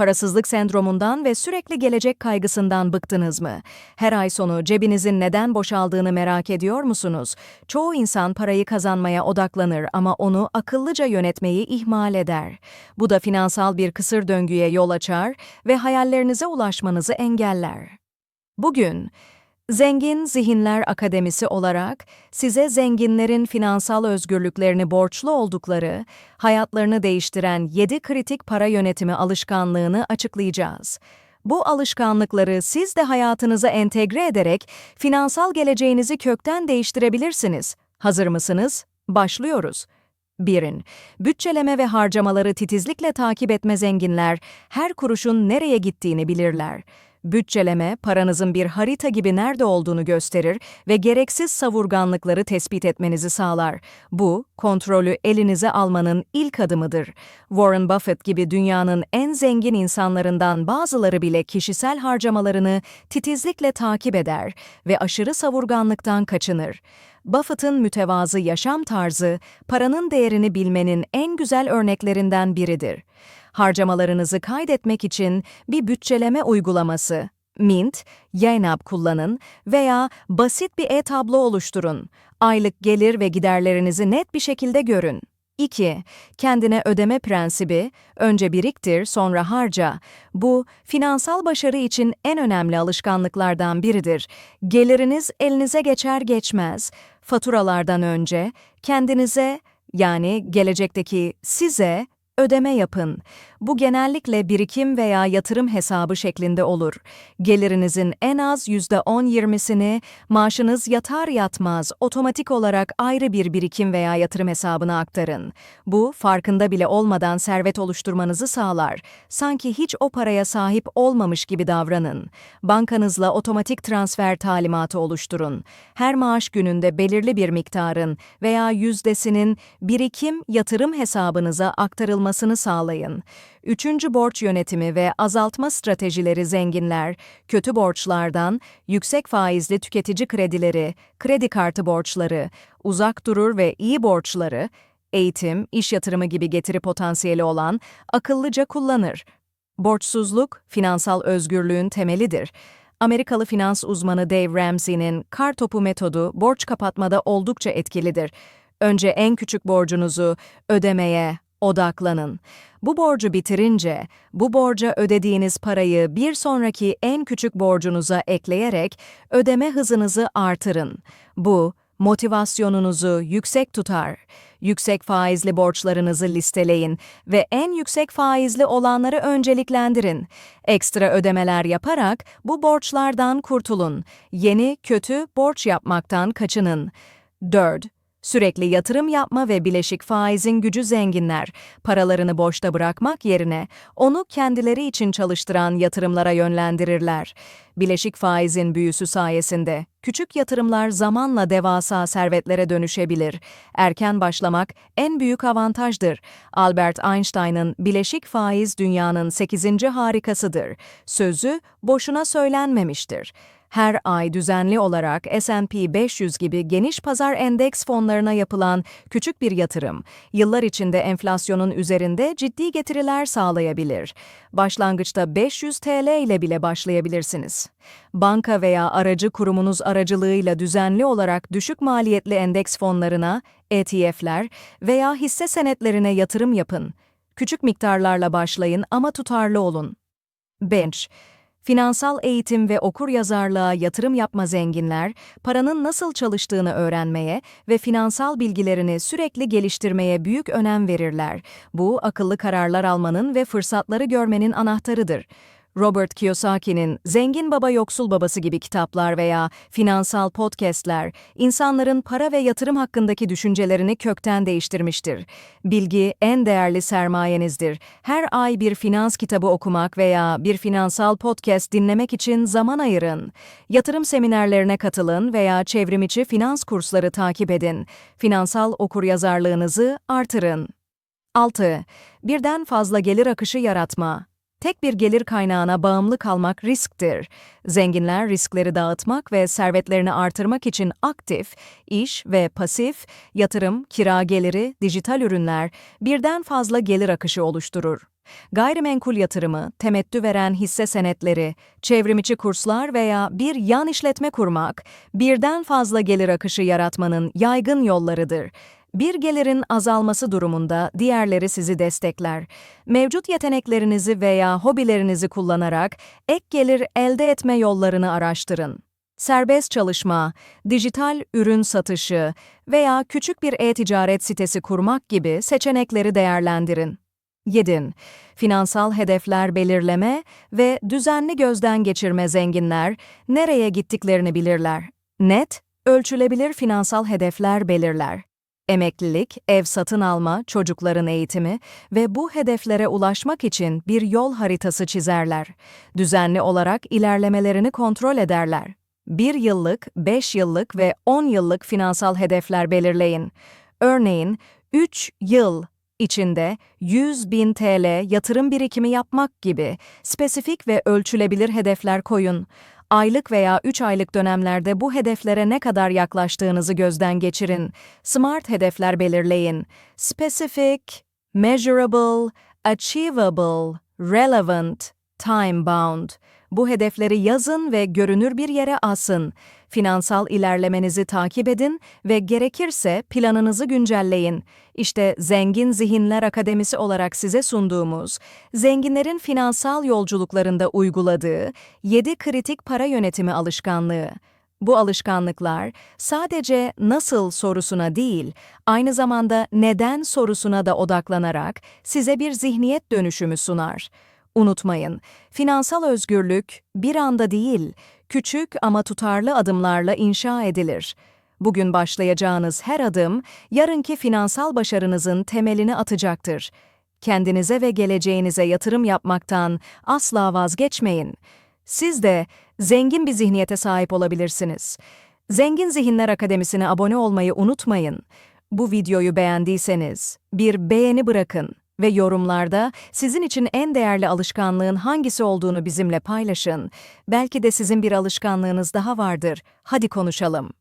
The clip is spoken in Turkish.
Parasızlık sendromundan ve sürekli gelecek kaygısından bıktınız mı? Her ay sonu cebinizin neden boşaldığını merak ediyor musunuz? Çoğu insan parayı kazanmaya odaklanır ama onu akıllıca yönetmeyi ihmal eder. Bu da finansal bir kısır döngüye yol açar ve hayallerinize ulaşmanızı engeller. Bugün Zengin Zihinler Akademisi olarak size zenginlerin finansal özgürlüklerini borçlu oldukları, hayatlarını değiştiren 7 kritik para yönetimi alışkanlığını açıklayacağız. Bu alışkanlıkları siz de hayatınıza entegre ederek finansal geleceğinizi kökten değiştirebilirsiniz. Hazır mısınız? Başlıyoruz. 1'in. Bütçeleme ve harcamaları titizlikle takip etme zenginler her kuruşun nereye gittiğini bilirler. Bütçeleme, paranızın bir harita gibi nerede olduğunu gösterir ve gereksiz savurganlıkları tespit etmenizi sağlar. Bu, kontrolü elinize almanın ilk adımıdır. Warren Buffett gibi dünyanın en zengin insanlarından bazıları bile kişisel harcamalarını titizlikle takip eder ve aşırı savurganlıktan kaçınır. Buffett'ın mütevazı yaşam tarzı, paranın değerini bilmenin en güzel örneklerinden biridir. Harcamalarınızı kaydetmek için bir bütçeleme uygulaması, Mint, YNAB kullanın veya basit bir e-tablo oluşturun. Aylık gelir ve giderlerinizi net bir şekilde görün. 2. Kendine ödeme prensibi, önce biriktir, sonra harca. Bu, finansal başarı için en önemli alışkanlıklardan biridir. Geliriniz elinize geçer geçmez, faturalardan önce kendinize, yani gelecekteki size ödeme yapın. Bu genellikle birikim veya yatırım hesabı şeklinde olur. Gelirinizin en az %10-20'sini maaşınız yatar yatmaz otomatik olarak ayrı bir birikim veya yatırım hesabına aktarın. Bu, farkında bile olmadan servet oluşturmanızı sağlar. Sanki hiç o paraya sahip olmamış gibi davranın. Bankanızla otomatik transfer talimatı oluşturun. Her maaş gününde belirli bir miktarın veya yüzdesinin birikim yatırım hesabınıza aktarılmasını sağlayın. Üçüncü borç yönetimi ve azaltma stratejileri zenginler, kötü borçlardan, yüksek faizli tüketici kredileri, kredi kartı borçları, uzak durur ve iyi borçları, eğitim, iş yatırımı gibi getiri potansiyeli olan akıllıca kullanır. Borçsuzluk, finansal özgürlüğün temelidir. Amerikalı finans uzmanı Dave Ramsey'nin kar topu metodu borç kapatmada oldukça etkilidir. Önce en küçük borcunuzu ödemeye, odaklanın. Bu borcu bitirince, bu borca ödediğiniz parayı bir sonraki en küçük borcunuza ekleyerek ödeme hızınızı artırın. Bu, motivasyonunuzu yüksek tutar. Yüksek faizli borçlarınızı listeleyin ve en yüksek faizli olanları önceliklendirin. Ekstra ödemeler yaparak bu borçlardan kurtulun. Yeni, kötü borç yapmaktan kaçının. 4. Sürekli yatırım yapma ve bileşik faizin gücü zenginler, paralarını boşta bırakmak yerine onu kendileri için çalıştıran yatırımlara yönlendirirler. Bileşik faizin büyüsü sayesinde küçük yatırımlar zamanla devasa servetlere dönüşebilir. Erken başlamak en büyük avantajdır. Albert Einstein'ın bileşik faiz dünyanın 8. harikasıdır. Sözü boşuna söylenmemiştir her ay düzenli olarak S&P 500 gibi geniş pazar endeks fonlarına yapılan küçük bir yatırım, yıllar içinde enflasyonun üzerinde ciddi getiriler sağlayabilir. Başlangıçta 500 TL ile bile başlayabilirsiniz. Banka veya aracı kurumunuz aracılığıyla düzenli olarak düşük maliyetli endeks fonlarına, ETF'ler veya hisse senetlerine yatırım yapın. Küçük miktarlarla başlayın ama tutarlı olun. Bench Finansal eğitim ve okur yazarlığa yatırım yapma zenginler, paranın nasıl çalıştığını öğrenmeye ve finansal bilgilerini sürekli geliştirmeye büyük önem verirler. Bu, akıllı kararlar almanın ve fırsatları görmenin anahtarıdır. Robert Kiyosaki'nin Zengin Baba Yoksul Babası gibi kitaplar veya finansal podcastler, insanların para ve yatırım hakkındaki düşüncelerini kökten değiştirmiştir. Bilgi en değerli sermayenizdir. Her ay bir finans kitabı okumak veya bir finansal podcast dinlemek için zaman ayırın. Yatırım seminerlerine katılın veya çevrimiçi finans kursları takip edin. Finansal okuryazarlığınızı artırın. 6. Birden fazla gelir akışı yaratma. Tek bir gelir kaynağına bağımlı kalmak risktir. Zenginler riskleri dağıtmak ve servetlerini artırmak için aktif, iş ve pasif, yatırım, kira geliri, dijital ürünler birden fazla gelir akışı oluşturur. Gayrimenkul yatırımı, temettü veren hisse senetleri, çevrimiçi kurslar veya bir yan işletme kurmak, birden fazla gelir akışı yaratmanın yaygın yollarıdır. Bir gelirin azalması durumunda diğerleri sizi destekler. Mevcut yeteneklerinizi veya hobilerinizi kullanarak ek gelir elde etme yollarını araştırın. Serbest çalışma, dijital ürün satışı veya küçük bir e-ticaret sitesi kurmak gibi seçenekleri değerlendirin. 7. Finansal hedefler belirleme ve düzenli gözden geçirme zenginler nereye gittiklerini bilirler. Net, ölçülebilir finansal hedefler belirler. Emeklilik, ev satın alma, çocukların eğitimi ve bu hedeflere ulaşmak için bir yol haritası çizerler. Düzenli olarak ilerlemelerini kontrol ederler. Bir yıllık, beş yıllık ve on yıllık finansal hedefler belirleyin. Örneğin, 3 yıl içinde 100 bin TL yatırım birikimi yapmak gibi spesifik ve ölçülebilir hedefler koyun. Aylık veya 3 aylık dönemlerde bu hedeflere ne kadar yaklaştığınızı gözden geçirin. Smart hedefler belirleyin. Specific, measurable, achievable, relevant, time bound. Bu hedefleri yazın ve görünür bir yere asın. Finansal ilerlemenizi takip edin ve gerekirse planınızı güncelleyin. İşte Zengin Zihinler Akademisi olarak size sunduğumuz, zenginlerin finansal yolculuklarında uyguladığı 7 kritik para yönetimi alışkanlığı. Bu alışkanlıklar sadece nasıl sorusuna değil, aynı zamanda neden sorusuna da odaklanarak size bir zihniyet dönüşümü sunar. Unutmayın, finansal özgürlük bir anda değil, küçük ama tutarlı adımlarla inşa edilir. Bugün başlayacağınız her adım, yarınki finansal başarınızın temelini atacaktır. Kendinize ve geleceğinize yatırım yapmaktan asla vazgeçmeyin. Siz de zengin bir zihniyete sahip olabilirsiniz. Zengin Zihinler Akademisi'ne abone olmayı unutmayın. Bu videoyu beğendiyseniz bir beğeni bırakın ve yorumlarda sizin için en değerli alışkanlığın hangisi olduğunu bizimle paylaşın. Belki de sizin bir alışkanlığınız daha vardır. Hadi konuşalım.